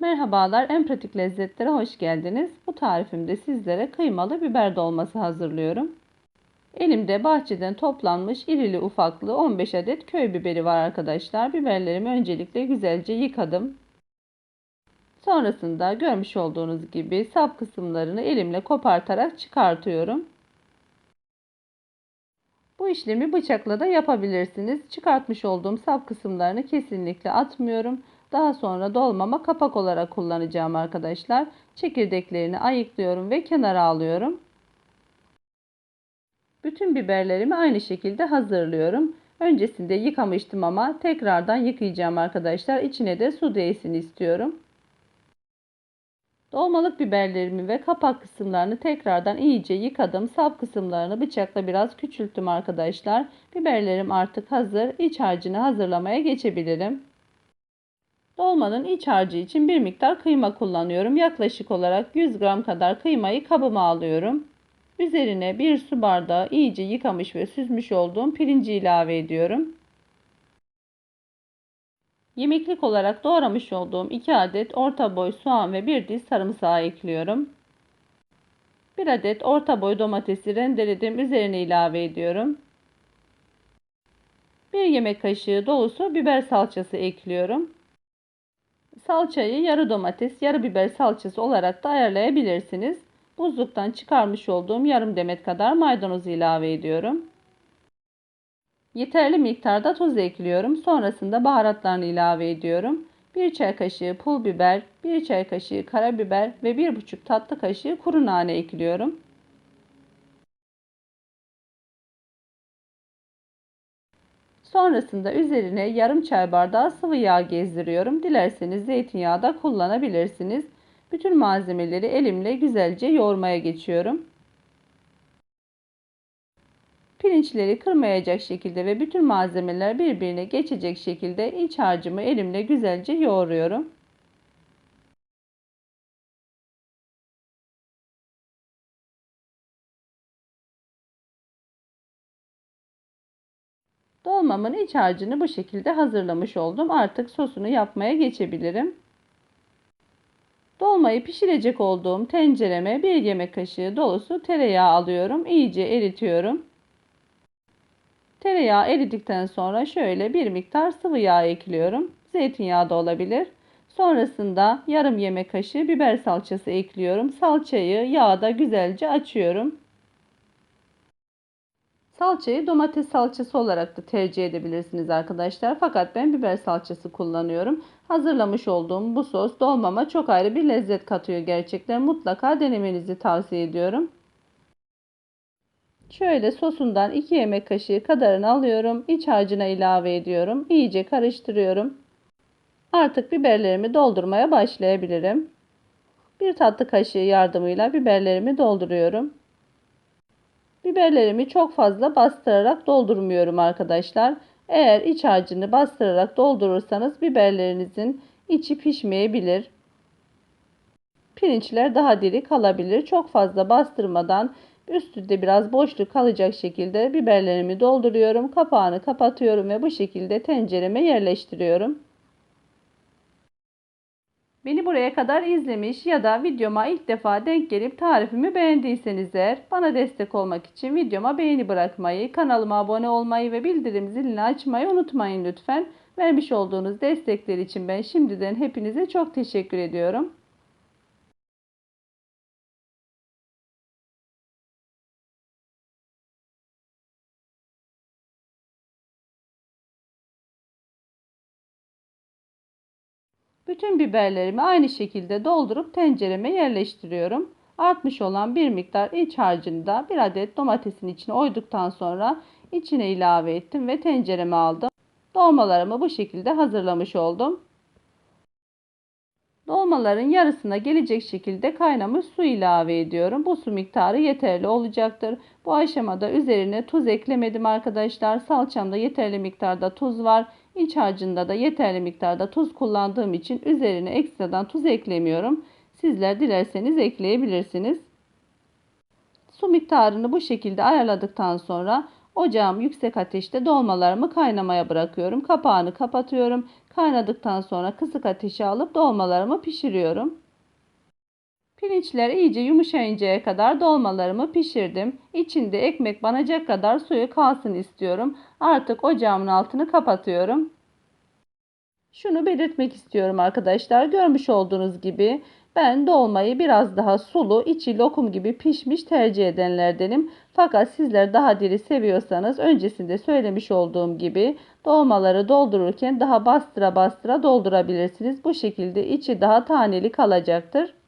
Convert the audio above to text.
Merhabalar, en pratik lezzetlere hoş geldiniz. Bu tarifimde sizlere kıymalı biber dolması hazırlıyorum. Elimde bahçeden toplanmış irili ufaklı 15 adet köy biberi var arkadaşlar. Biberlerimi öncelikle güzelce yıkadım. Sonrasında görmüş olduğunuz gibi sap kısımlarını elimle kopartarak çıkartıyorum. Bu işlemi bıçakla da yapabilirsiniz. Çıkartmış olduğum sap kısımlarını kesinlikle atmıyorum. Daha sonra dolmama kapak olarak kullanacağım arkadaşlar. Çekirdeklerini ayıklıyorum ve kenara alıyorum. Bütün biberlerimi aynı şekilde hazırlıyorum. Öncesinde yıkamıştım ama tekrardan yıkayacağım arkadaşlar. İçine de su değsin istiyorum. Dolmalık biberlerimi ve kapak kısımlarını tekrardan iyice yıkadım. Sap kısımlarını bıçakla biraz küçülttüm arkadaşlar. Biberlerim artık hazır. İç harcını hazırlamaya geçebilirim. Dolmanın iç harcı için bir miktar kıyma kullanıyorum. Yaklaşık olarak 100 gram kadar kıymayı kabıma alıyorum. Üzerine bir su bardağı iyice yıkamış ve süzmüş olduğum pirinci ilave ediyorum. Yemeklik olarak doğramış olduğum 2 adet orta boy soğan ve 1 diş sarımsağı ekliyorum. 1 adet orta boy domatesi rendeledim. Üzerine ilave ediyorum. 1 yemek kaşığı dolusu biber salçası ekliyorum. Salçayı yarı domates, yarı biber salçası olarak da ayarlayabilirsiniz. Buzluktan çıkarmış olduğum yarım demet kadar maydanoz ilave ediyorum. Yeterli miktarda tuz ekliyorum. Sonrasında baharatlarını ilave ediyorum. 1 çay kaşığı pul biber, 1 çay kaşığı karabiber ve 1,5 tatlı kaşığı kuru nane ekliyorum. Sonrasında üzerine yarım çay bardağı sıvı yağ gezdiriyorum. Dilerseniz zeytinyağı da kullanabilirsiniz. Bütün malzemeleri elimle güzelce yoğurmaya geçiyorum. Pirinçleri kırmayacak şekilde ve bütün malzemeler birbirine geçecek şekilde iç harcımı elimle güzelce yoğuruyorum. Dolmamın iç harcını bu şekilde hazırlamış oldum. Artık sosunu yapmaya geçebilirim. Dolmayı pişirecek olduğum tencereme bir yemek kaşığı dolusu tereyağı alıyorum. İyice eritiyorum. Tereyağı eridikten sonra şöyle bir miktar sıvı yağ ekliyorum. Zeytinyağı da olabilir. Sonrasında yarım yemek kaşığı biber salçası ekliyorum. Salçayı yağda güzelce açıyorum. Salçayı domates salçası olarak da tercih edebilirsiniz arkadaşlar. Fakat ben biber salçası kullanıyorum. Hazırlamış olduğum bu sos dolmama çok ayrı bir lezzet katıyor gerçekten. Mutlaka denemenizi tavsiye ediyorum. Şöyle sosundan 2 yemek kaşığı kadarını alıyorum. İç harcına ilave ediyorum. İyice karıştırıyorum. Artık biberlerimi doldurmaya başlayabilirim. Bir tatlı kaşığı yardımıyla biberlerimi dolduruyorum. Biberlerimi çok fazla bastırarak doldurmuyorum arkadaşlar. Eğer iç harcını bastırarak doldurursanız biberlerinizin içi pişmeyebilir. Pirinçler daha diri kalabilir. Çok fazla bastırmadan üstünde biraz boşluk kalacak şekilde biberlerimi dolduruyorum. Kapağını kapatıyorum ve bu şekilde tencereme yerleştiriyorum. Beni buraya kadar izlemiş ya da videoma ilk defa denk gelip tarifimi beğendiyseniz eğer bana destek olmak için videoma beğeni bırakmayı, kanalıma abone olmayı ve bildirim zilini açmayı unutmayın lütfen. Vermiş olduğunuz destekler için ben şimdiden hepinize çok teşekkür ediyorum. Bütün biberlerimi aynı şekilde doldurup tencereme yerleştiriyorum. Artmış olan bir miktar iç harcını da bir adet domatesin içine oyduktan sonra içine ilave ettim ve tencereme aldım. Dolmalarımı bu şekilde hazırlamış oldum. Dolmaların yarısına gelecek şekilde kaynamış su ilave ediyorum. Bu su miktarı yeterli olacaktır. Bu aşamada üzerine tuz eklemedim arkadaşlar. Salçamda yeterli miktarda tuz var. İç harcında da yeterli miktarda tuz kullandığım için üzerine ekstradan tuz eklemiyorum. Sizler dilerseniz ekleyebilirsiniz. Su miktarını bu şekilde ayarladıktan sonra Ocağım yüksek ateşte dolmalarımı kaynamaya bırakıyorum. Kapağını kapatıyorum. Kaynadıktan sonra kısık ateşe alıp dolmalarımı pişiriyorum. Pirinçler iyice yumuşayıncaya kadar dolmalarımı pişirdim. İçinde ekmek banacak kadar suyu kalsın istiyorum. Artık ocağımın altını kapatıyorum. Şunu belirtmek istiyorum arkadaşlar. Görmüş olduğunuz gibi ben dolmayı biraz daha sulu, içi lokum gibi pişmiş tercih edenlerdenim. Fakat sizler daha diri seviyorsanız öncesinde söylemiş olduğum gibi dolmaları doldururken daha bastıra bastıra doldurabilirsiniz. Bu şekilde içi daha taneli kalacaktır.